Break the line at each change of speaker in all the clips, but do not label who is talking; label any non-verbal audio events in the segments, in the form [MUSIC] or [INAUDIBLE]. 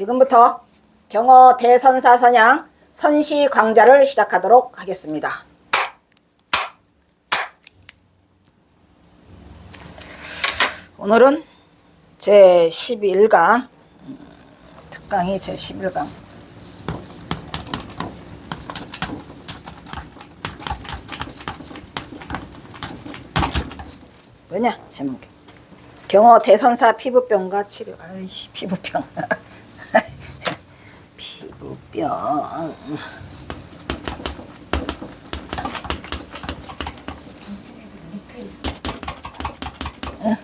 지금부터 경어 대선사 선양 선시 광자를 시작하도록 하겠습니다. 오늘은 제 11강 특강이 제 11강. 뭐냐 제목이. 경어 대선사 피부병과 치료. 아이 피부병 [LAUGHS] 응,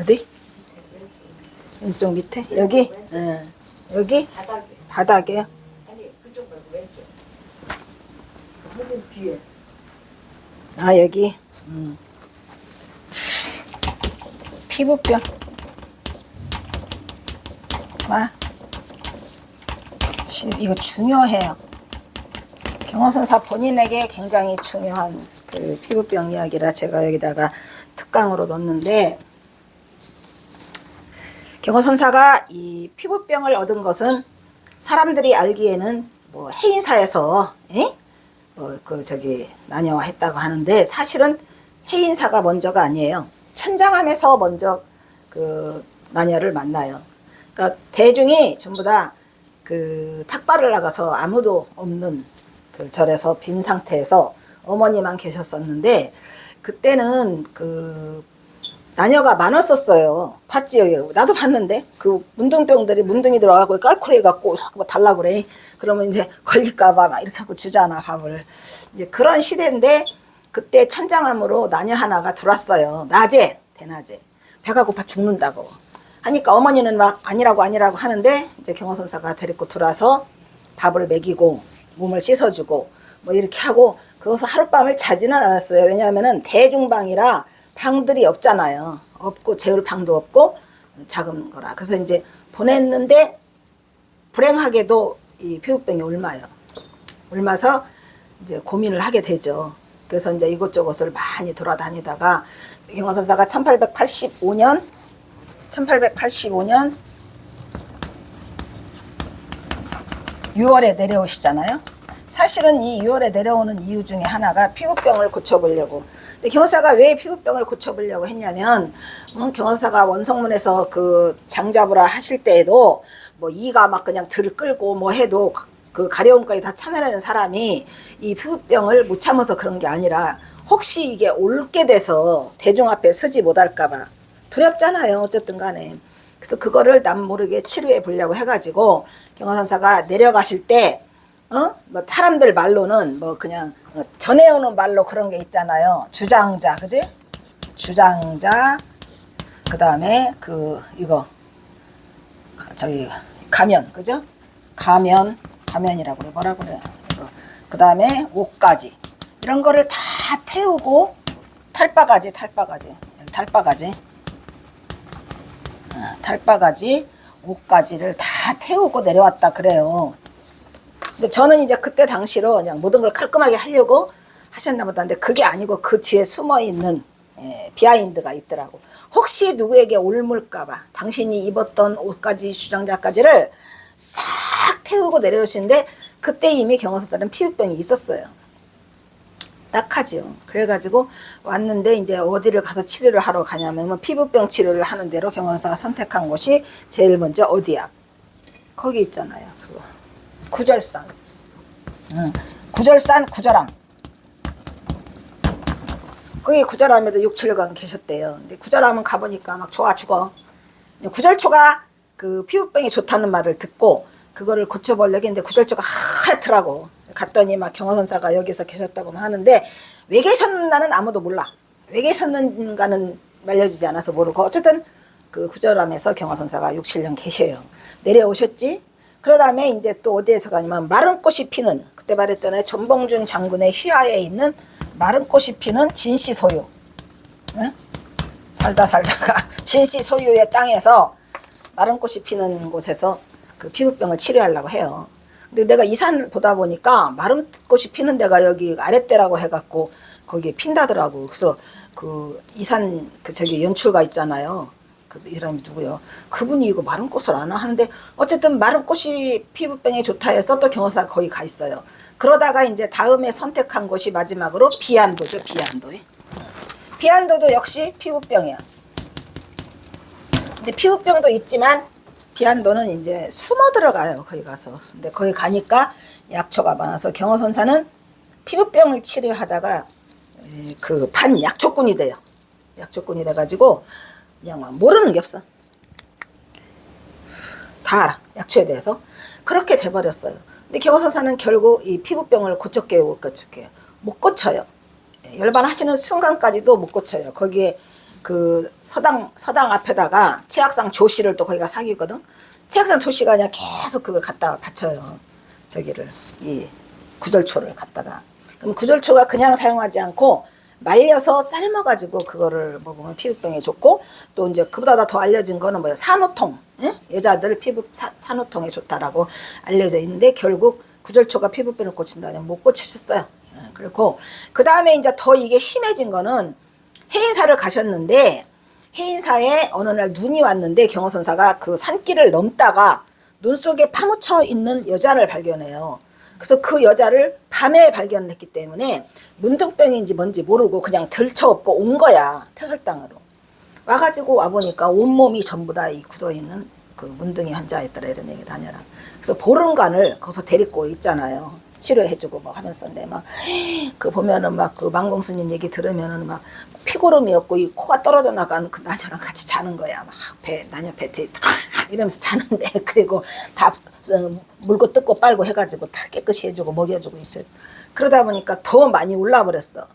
어디? 왼쪽 밑에? 여기? 응. 여기?
바닥에
바닥에요?
아니 그쪽 말고 왼쪽 선생님 뒤에
아 여기. 음. 피부병. 아 실- 이거 중요해요 경호선사 본인에게 굉장히 중요한 그 피부병 이야기라 제가 여기다가 특강으로 넣었는데 경호선사가 이 피부병을 얻은 것은 사람들이 알기에는 뭐 해인사에서 에? 뭐그 저기 난여했다고 하는데 사실은 해인사가 먼저가 아니에요. 천장암에서 먼저 그 난여를 만나요. 그러니까 대중이 전부 다 그 탁발을 나가서 아무도 없는 그 절에서 빈 상태에서 어머니만 계셨었는데 그때는 그 난여가 많았었어요. 봤지요? 나도 봤는데 그 문둥병들이 문둥이 들어가고 깔코리 갖고 자꾸 뭐 달라 그래. 그러면 이제 [LAUGHS] 걸릴까봐 막 이렇게 하고 주잖아 밥을. 이제 그런 시대인데 그때 천장암으로 난여 하나가 들어왔어요. 낮에 대낮에 배가 고파 죽는다고 하니까 어머니는 막 아니라고 아니라고 하는데 이제 경호선사가 데리고 들어와서 밥을 먹이고 몸을 씻어주고 뭐 이렇게 하고 그것을 하룻밤을 자지는 않았어요. 왜냐하면은 대중방이라 방들이 없잖아요. 없고 재울 방도 없고 작은 거라. 그래서 이제 보냈는데 불행하게도 이 피부병이 옮아요. 옮아서 이제 고민을 하게 되죠. 그래서 이제 이곳저곳을 많이 돌아다니다가 경호선사가 1885년 1885년 6월에 내려오시잖아요. 사실은 이 6월에 내려오는 이유 중에 하나가 피부병을 고쳐보려고. 근데 경호사가 왜 피부병을 고쳐보려고 했냐면, 어, 경호사가 원성문에서 그 장잡으라 하실 때에도 뭐 이가 막 그냥 들 끌고 뭐 해도 그- 그 가려움까지 다 참여하는 사람이 이 피부병을 못 참아서 그런 게 아니라 혹시 이게 옳게 돼서 대중 앞에 서지 못할까봐 두렵잖아요. 어쨌든 간에. 그래서 그거를 남 모르게 치료해 보려고 해가지고 경호선사가 내려가실 때, 어? 뭐 사람들 말로는 뭐 그냥 어, 전해오는 말로 그런 게 있잖아요. 주장자, 그지? 주장자, 그 다음에 그, 이거, 저기, 가면, 그죠? 가면, 가면이라고 그래. 뭐라 그래. 그 다음에 옷가지. 이런 거를 다 태우고, 탈바가지, 탈바가지. 탈바가지. 어, 탈바가지, 옷가지를 다 태우고 내려왔다 그래요. 근데 저는 이제 그때 당시로 그냥 모든 걸 깔끔하게 하려고 하셨나 보다. 근데 그게 아니고 그 뒤에 숨어 있는 예, 비하인드가 있더라고. 혹시 누구에게 올물까봐 당신이 입었던 옷까지 주장자까지를 싹 태우고 내려오시는데 그때 이미 경호사들은 피부병이 있었어요. 딱하지요. 그래가지고 왔는데 이제 어디를 가서 치료를 하러 가냐면 피부병 치료를 하는 대로 경호사가 선택한 곳이 제일 먼저 어디야? 거기 있잖아요. 그거. 구절산. 응. 구절산 구절암. 거기 구절암에도 6, 7간 계셨대요. 근데 구절암은 가보니까 막 좋아 죽어. 구절초가 그 피부병이 좋다는 말을 듣고 그거를 고쳐보려고 했는데 구절초가 하얗더라고. 갔더니 막 경호선사가 여기서 계셨다고 하는데 왜 계셨나는 아무도 몰라. 왜 계셨는가는 말려지지 않아서 모르고 어쨌든 그 구절암에서 경호선사가 6, 7년 계셔요. 내려오셨지? 그 다음에 이제 또 어디에서 가냐면 마른 꽃이 피는 그때 말했잖아요. 전봉준 장군의 휘하에 있는 마른 꽃이 피는 진시 소유. 응? 살다 살다가 [LAUGHS] 진시 소유의 땅에서 마른 꽃이 피는 곳에서 그 피부병을 치료하려고 해요. 근데 내가 이산을 보다 보니까 마른 꽃이 피는 데가 여기 아랫대라고 해갖고 거기에 핀다더라고. 그래서 그 이산 그 저기 연출가 있잖아요. 그래서 이 사람이 누구요? 그분이 이거 마른 꽃을 아나 하는데 어쨌든 마른 꽃이 피부병에 좋다 해서 또 경호사 거기 가 있어요. 그러다가 이제 다음에 선택한 곳이 마지막으로 비안도죠, 비안도. 비안도도 역시 피부병이야. 근데 피부병도 있지만 비안도는 이제 숨어 들어가요 거기 가서. 근데 거기 가니까 약초가 많아서 경호선사는 피부병을 치료하다가 그 반 약초꾼이 돼요. 약초꾼이 돼가지고 그냥 막 모르는 게 없어. 다 알아 약초에 대해서. 그렇게 돼버렸어요. 근데 경호선사는 결국 이 피부병을 고쳤게요 못 고쳤게요 못 고쳐요. 예, 열반하시는 순간까지도 못 고쳐요. 거기에 그 서당 서당 앞에다가 최악상 조씨를 또 거기가 사귀거든. 최악상 조씨가 그냥 계속 그걸 갖다가 바쳐요. 저기를 이 구절초를 갖다가 그럼 구절초가 그냥 사용하지 않고 말려서 삶아가지고 그거를 먹으면 피부병에 좋고 또 이제 그보다 더 알려진 거는 뭐야 산후통 예? 여자들 피부 사, 산후통에 좋다라고 알려져 있는데 결국 구절초가 피부병을 고친다면 못 고치셨어요. 예, 그리고 그 다음에 이제 더 이게 심해진 거는 해인사를 가셨는데 해인사에 어느 날 눈이 왔는데 경호선사가 그 산길을 넘다가 눈 속에 파묻혀 있는 여자를 발견해요. 그래서 그 여자를 밤에 발견했기 때문에 문둥병인지 뭔지 모르고 그냥 들쳐업고 온 거야 퇴설당으로. 와가지고 와보니까 온몸이 전부 다 이 굳어있는 그 문둥이 환자였더라 이런 얘기 다녀라. 그래서 보름간을 거기서 데리고 있잖아요 치료해주고 뭐 하면서 근데 막 그 보면은 막 그 망공스님 얘기 들으면은 막 피고름이 없고 이 코가 떨어져 나가는 그 나녀랑 같이 자는 거야 막 배 나녀 배태 이러면서 자는데 [LAUGHS] 그리고 다 어, 물고 뜯고 빨고 해가지고 다 깨끗이 해주고 먹여주고 이렇게 그러다 보니까 더 많이 올라 버렸어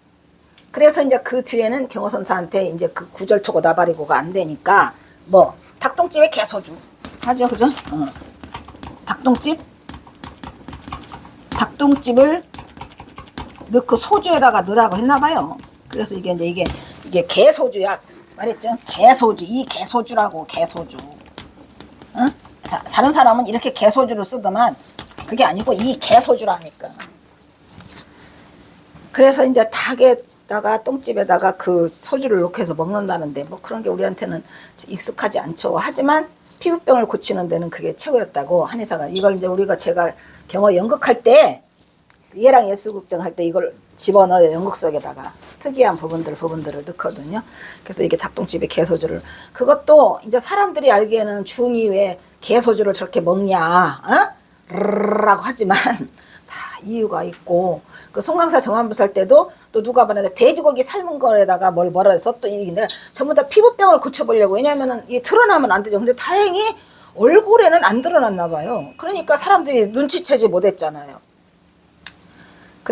그래서 이제 그 뒤에는 경호선사한테 이제 그 구절초고 나발이고가 안 되니까 뭐 닭똥집에 개소주 하죠 그죠? 어. 닭똥집 닭 똥집을 넣고 소주에다가 넣으라고 했나봐요. 그래서 이게 이제 이게 이게 개소주야 말했죠? 개소주 이 개소주라고 개소주. 응? 다, 다른 사람은 이렇게 개소주를 쓰더만 그게 아니고 이 개소주라니까. 그래서 이제 닭에다가 똥집에다가 그 소주를 넣고 해서 먹는다는데 뭐 그런 게 우리한테는 익숙하지 않죠. 하지만 피부병을 고치는 데는 그게 최고였다고 한의사가 이걸 이제 우리가 제가 경호 연극할 때 얘랑 예술국장 할때 이걸 집어넣어요 연극 속에다가 특이한 부분들 부분들을 넣거든요. 그래서 이게 닭똥집에 개소주를 그것도 이제 사람들이 알기에는 중이 왜 개소주를 저렇게 먹냐, 어? 라고 하지만 [LAUGHS] 다 이유가 있고 그 송강사 정한부 살 때도 또 누가 보는데 돼지고기 삶은 거에다가 뭘 뭐라 썼던 얘기인데 전부 다 피부병을 고쳐보려고 왜냐면은 이 드러나면 안 되죠. 근데 다행히 얼굴에는 안 드러났나 봐요. 그러니까 사람들이 눈치채지 못했잖아요.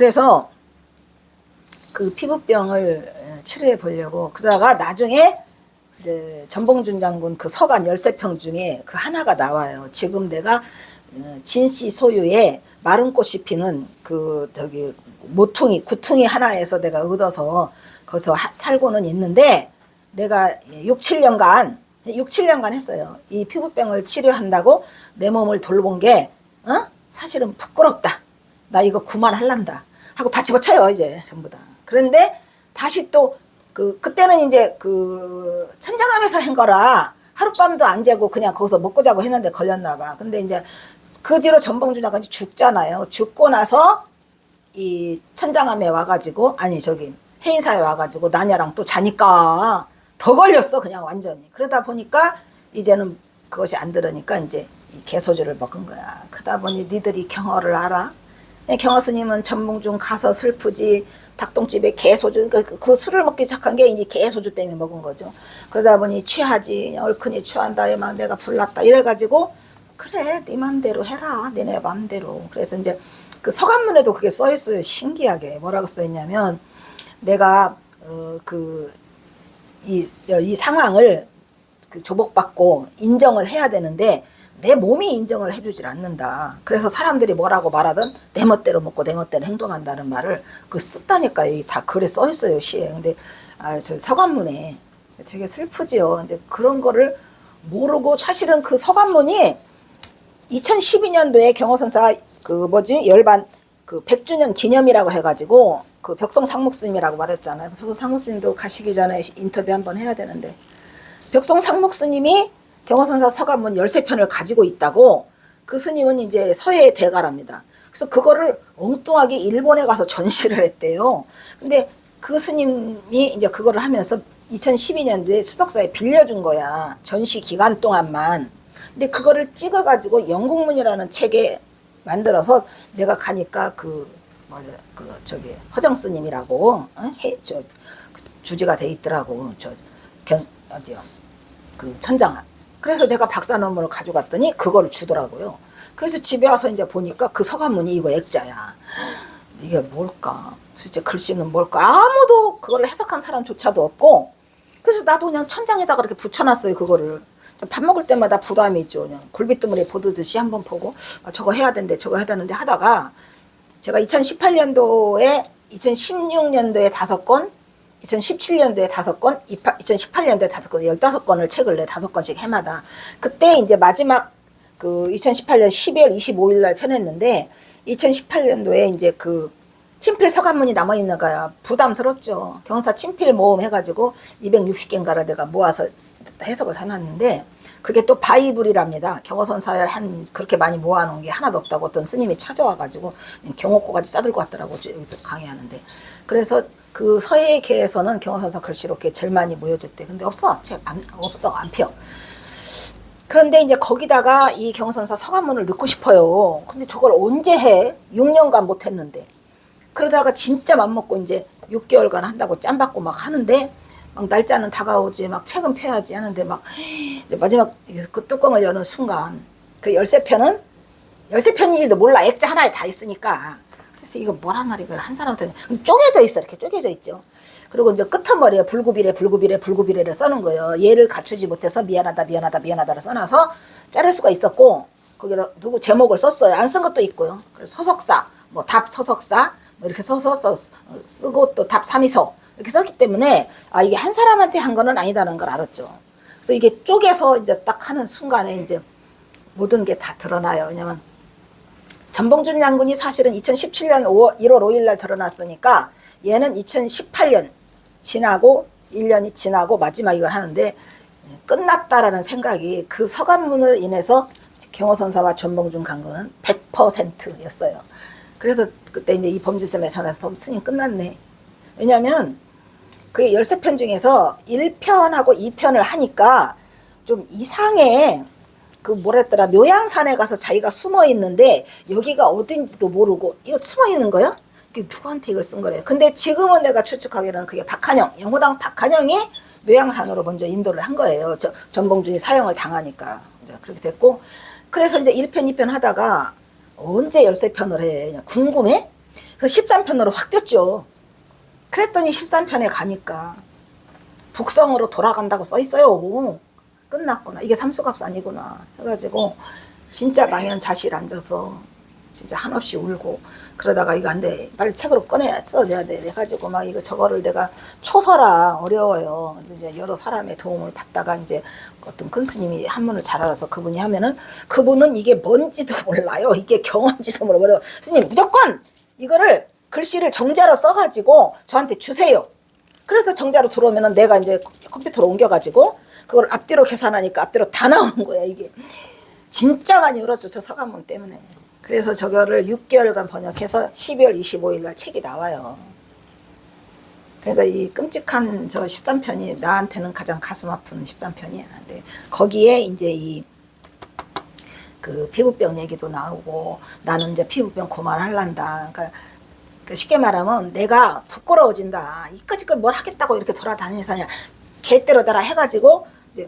그래서 그 피부병을 치료해 보려고 그러다가 나중에 이제 전봉준 장군 그 서간 13평 중에 그 하나가 나와요. 지금 내가 어, 진씨 소유의 마른 꽃이 피는 그 저기 모퉁이 구퉁이 하나에서 내가 얻어서 거기서 하- 살고는 있는데 내가 6, 7년간 6, 7년간 했어요. 이 피부병을 치료한다고 내 몸을 돌본 게 어? 사실은 부끄럽다. 나 이거 그만할란다. 하고 다 집어쳐요, 이제 전부 다. 그런데 다시 또 그 그때는 이제 그 천장암에서 한 거라 하룻밤도 안 자고 그냥 거기서 먹고 자고 했는데 걸렸나 봐. 근데 이제 그 뒤로 전봉준 장관이 죽잖아요. 죽고 나서 이 천장암에 와가지고 아니 저기 해인사에 와가지고 나녀랑 또 자니까 더 걸렸어 그냥 완전히 그러다 보니까 이제는 그것이 안 들으니까 이제 이 개소주를 먹은 거야 그러다 보니 니들이 경어를 알아 예, 경어 스님은 전봉중 가서 슬프지 닭똥집에 개소주 그러니까 그- 그 술을 먹기 시작한 게 이제 개소주 때문에 먹은 거죠. 그러다 보니 취하지 얼큰이 취한다 막 내가 불났다 이래가지고 그래 네 맘대로 해라 니네 맘대로. 그래서 이제 그 서간문에도 그게 써 있어요 신기하게. 뭐라고 써 있냐면 내가 어, 그 이, 이 상황을 그 조복받고 인정을 해야 되는데 내 몸이 인정을 해주질 않는다. 그래서 사람들이 뭐라고 말하든 내 멋대로 먹고 내 멋대로 행동한다는 말을 그 썼다니까 이다 글에 써 있어요 시에. 근데 아, 저 서간문에 되게 슬프지요. 이제 그런 거를 모르고 사실은 그 서간문이 2012년도에 경호선사 그 뭐지 열반 그 100주년 기념이라고 해가지고 그 벽송 상목스님이라고 말했잖아요. 벽송 상목스님도 가시기 전에 인터뷰 한번 해야 되는데 벽송 상목 스님이 경화선사 서가문 13편을 가지고 있다고 그 스님은 이제 서해 대가랍니다. 그래서 그거를 엉뚱하게 일본에 가서 전시를 했대요. 근데 그 스님이 이제 그거를 하면서 2012년도에 수덕사에 빌려준 거야. 전시 기간 동안만. 근데 그거를 찍어가지고 영국문이라는 책에 만들어서 내가 가니까 그 뭐죠 그 저기 허정 스님이라고 어? 해, 저 주제가 돼 있더라고 저 견 어디요 그 천장아. 그래서 제가 박사 논문을 가져갔더니 그걸 주더라고요. 그래서 집에 와서 이제 보니까 그 서간문이 이거 액자야. 이게 뭘까? 도대체 글씨는 뭘까? 아무도 그걸 해석한 사람조차도 없고 그래서 나도 그냥 천장에다가 이렇게 붙여놨어요 그거를 밥 먹을 때마다 부담이 있죠 그냥 굴비두물에 보듯이 한번 보고 아, 저거 해야 되는데 저거 해야 되는데 하다가 제가 2018년도에 2016년도에 다섯 건 2017년도에 다섯 건, 2018년도에 다섯 건, 15건을 책을 내 다섯 건씩 해마다. 그때 이제 마지막 그 2018년 12월 25일 날 펴냈는데 2018년도에 이제 그 친필 서간문이 남아있는 거야. 부담스럽죠. 경사 친필 모음 해가지고 260개인가를 내가 모아서 해석을 해놨는데 그게 또 바이블이랍니다. 경호선사에 한 그렇게 많이 모아놓은 게 하나도 없다고 어떤 스님이 찾아와가지고 경호고까지 싸들고 왔더라고 여기서 강의하는데 그래서 그 서예계에서는 경호선사 글씨로 이렇게 제일 많이 모여졌대. 근데 없어. 책 안, 없어. 안 펴. 그런데 이제 거기다가 이 경선사 서간문을 넣고 싶어요. 근데 저걸 언제 해? 6년간 못 했는데. 그러다가 진짜 맘먹고 이제 6개월간 한다고 짬받고 막 하는데 막 날짜는 다가오지 막 책은 펴야지 하는데 막 마지막 그 뚜껑을 여는 순간 그 13편은 13편인지도 몰라. 액자 하나에 다 있으니까. 이거 뭐란 말이야. 한 사람한테 쪼개져 있어. 이렇게 쪼개져 있죠. 그리고 이제 끝머리에 불구비래, 불구비래, 불구비래를 써는 거예요. 얘를 갖추지 못해서 미안하다, 미안하다, 미안하다를 써놔서 자를 수가 있었고, 거기다 누구 제목을 썼어요. 안 쓴 것도 있고요. 그래서 서석사, 뭐 답 서석사, 뭐 이렇게 써서 써, 쓰고 또 답 삼이서 이렇게 썼기 때문에 아, 이게 한 사람한테 한 거는 아니다는 걸 알았죠. 그래서 이게 쪼개서 이제 딱 하는 순간에 이제 모든 게 다 드러나요. 왜냐면 전봉준 장군이 사실은 2017년 5월, 1월 5일 날 드러났으니까 얘는 2018년 지나고 1년이 지나고 마지막 이걸 하는데 끝났다라는 생각이 그 서간문을 인해서 경호선사와 전봉준 강군은 100%였어요. 그래서 그때 이제 이 범지쌤에 전화해서 스님 끝났네. 왜냐면 그 13편 중에서 1편하고 2편을 하니까 좀 이상해. 그 뭐랬더라 묘양산에 가서 자기가 숨어 있는데 여기가 어딘지도 모르고 이거 숨어 있는 거야? 이게 누구한테 이걸 쓴 거래요? 근데 지금은 내가 추측하기로는 그게 박한영 영호당 박한영이 묘양산으로 먼저 인도를 한 거예요. 저, 전봉준이 사형을 당하니까 이제 그렇게 됐고 그래서 이제 1편 2편 하다가 언제 13편을 해? 그냥 궁금해? 그 13편으로 확 뛰었죠. 그랬더니 13편에 가니까 북성으로 돌아간다고 써 있어요. 끝났구나. 이게 삼수갑수 아니구나. 해가지고 진짜 망연자실 앉아서 진짜 한없이 울고 그러다가 이거 안 돼. 빨리 책으로 꺼내야 써내야 돼. 해가지고 막 이거 저거를 내가 초서라 어려워요. 이제 여러 사람의 도움을 받다가 이제 어떤 큰 스님이 한문을 잘 알아서 그분이 하면은 그분은 이게 뭔지도 [LAUGHS] 몰라요. 이게 경언지도 몰라요. 스님 무조건 이거를 글씨를 정자로 써가지고 저한테 주세요. 그래서 정자로 들어오면은 내가 이제 컴퓨터로 옮겨가지고 그걸 앞뒤로 계산하니까 앞뒤로 다 나오는 거야 이게. 진짜 많이 울었죠 저 서간문 때문에. 그래서 저거를 6개월간 번역해서 12월 25일 날 책이 나와요. 그러니까 이 끔찍한 저 13편이 나한테는 가장 가슴 아픈 13편이야 근데 거기에 이제 이그 피부병 얘기도 나오고 나는 이제 피부병 그만할란다. 그러니까 그 쉽게 말하면 내가 부끄러워진다. 이까짓걸 뭘 하겠다고 이렇게 돌아다니면서 그냥 갤대로 따라 해가지고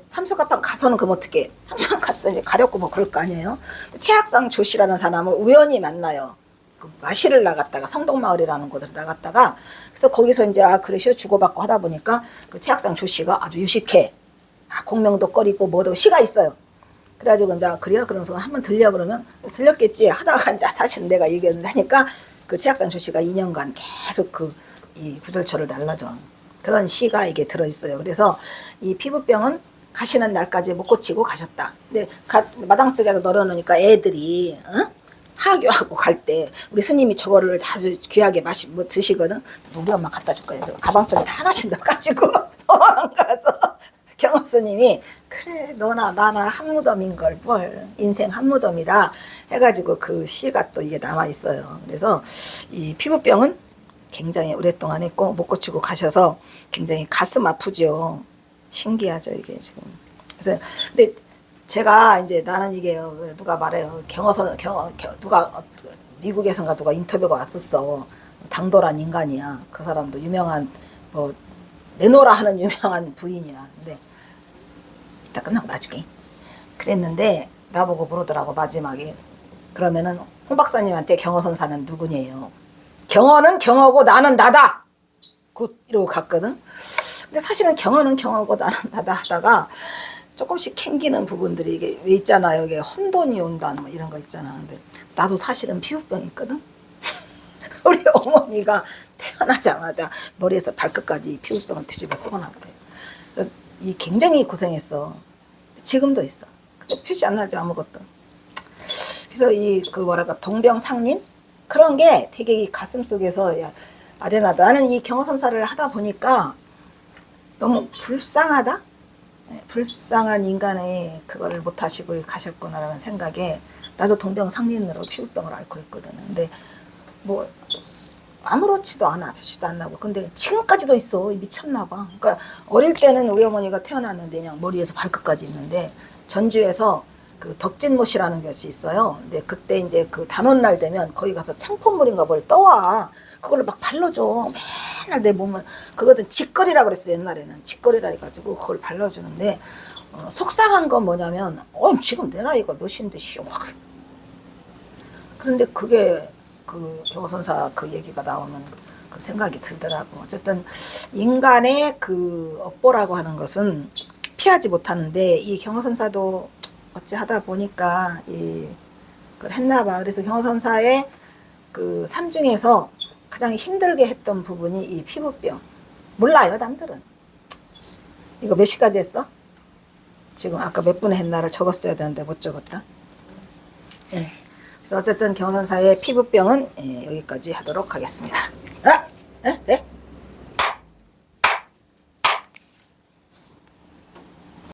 삼수갑방 가서는 그럼 어떻게 삼수갑 가서 이제 가렵고 뭐 그럴 거 아니에요. 최학상 조씨라는 사람을 우연히 만나요. 그 마시를 나갔다가 성동마을이라는 곳을 나갔다가 그래서 거기서 이제 아 그러시오 주고받고 하다 보니까 그 최학상 조씨가 아주 유식해. 아 공명도 꺼리고 뭐도 시가 있어요. 그래가지고 이제 그래요? 그러면서 한번 들려 그러면 들렸겠지 하다가 이제 사실 내가 얘기했는데 하니까 그 최학산 조씨가 2년간 계속 그 이 구들초를 날라줘 그런 시가 이게 들어있어요. 그래서 이 피부병은 가시는 날까지 못 고치고 가셨다. 근데 가, 마당 속에다 널어놓으니까 애들이 어? 하교하고 갈 때 우리 스님이 저거를 아주 귀하게 마시 뭐 드시거든. 우리 엄마 갖다 줄. 저 가방 속에 다 하나씩 넣어가지고 [LAUGHS] 도망 가서 경호 스님이 그래 너나 나나 한 무덤인 걸 뭘 인생 한 무덤이다 해가지고 그 시가 또 이게 남아 있어요. 그래서 이 피부병은 굉장히 오랫동안 했고 못 고치고 가셔서 굉장히 가슴 아프죠. 신기하죠 이게 지금. 그래서 근데 제가 이제 나는 이게요 누가 말해요? 경호선 경호 경- 누가 어, 미국에선가 누가 인터뷰가 왔었어. 당돌한 인간이야. 그 사람도 유명한 뭐 내노라 하는 [LAUGHS] 유명한 부인이야. 근데 이따 끝나고 말해줄게. 그랬는데 나보고 물어더라고 마지막에. 그러면은 홍 박사님한테 경호선사는 누구냐요? 경호는 경호고 나는 나다! 굿! 이러고 갔거든 근데 사실은 경호는 경호고 나는 [LAUGHS] 나다 하다가 조금씩 캥기는 부분들이 이게 왜 있잖아요. 이게 혼돈이 온다 뭐 이런 거 있잖아. 근데 나도 사실은 피부병 있거든. [LAUGHS] 우리 어머니가 태어나자마자 머리에서 발끝까지 피부병을 뒤집어 쓰고 나왔대. 그이 굉장히 고생했어. 지금도 있어. 근데 표시 안 나죠 아무것도. 그래서 이 그 뭐랄까 동병상린 그런 게 되게 이 가슴 속에서 야 아련하다. 나는 이 경호선사를 하다 보니까 너무 불쌍하다. 네, 불쌍한 인간의 그거를 못 하시고 가셨구나라는 생각에 나도 동병상련으로 피부병을 앓고 있거든. 근데 뭐 아무렇지도 않아 표시도 안 나고 근데 지금까지도 있어 미쳤나 봐. 그러니까 어릴 때는 우리 어머니가 태어났는데 그냥 머리에서 발끝까지 있는데 전주에서 그 덕진못이라는 것이 있어요. 근데 그때 이제 그 단오날 되면 거기 가서 창포물인가 뭘 떠와. 그걸로 막 발라줘. 맨날 내 몸을 그거든 직거리라 그랬어 옛날에는 직거리라 해가지고 그걸 발라주는데 어, 속상한 건 뭐냐면 어 지금 내 나이가 몇인데 씨 확. 그런데 그게 그 경호선사 그 얘기가 나오면 그 생각이 들더라고. 어쨌든 인간의 그 업보라고 하는 것은 피하지 못하는데 이 경호선사도 어찌 하다 보니까 이 그걸 했나 봐. 그래서 경호선사의 그 삶 중에서 가장 힘들게 했던 부분이 이 피부병. 몰라요, 남들은. 이거 몇 시까지 했어? 지금 아까 몇 분에 했나를 적었어야 되는데 못 적었다. 예. 그래서 어쨌든 경선사의 피부병은 예, 여기까지 하도록 하겠습니다. 아!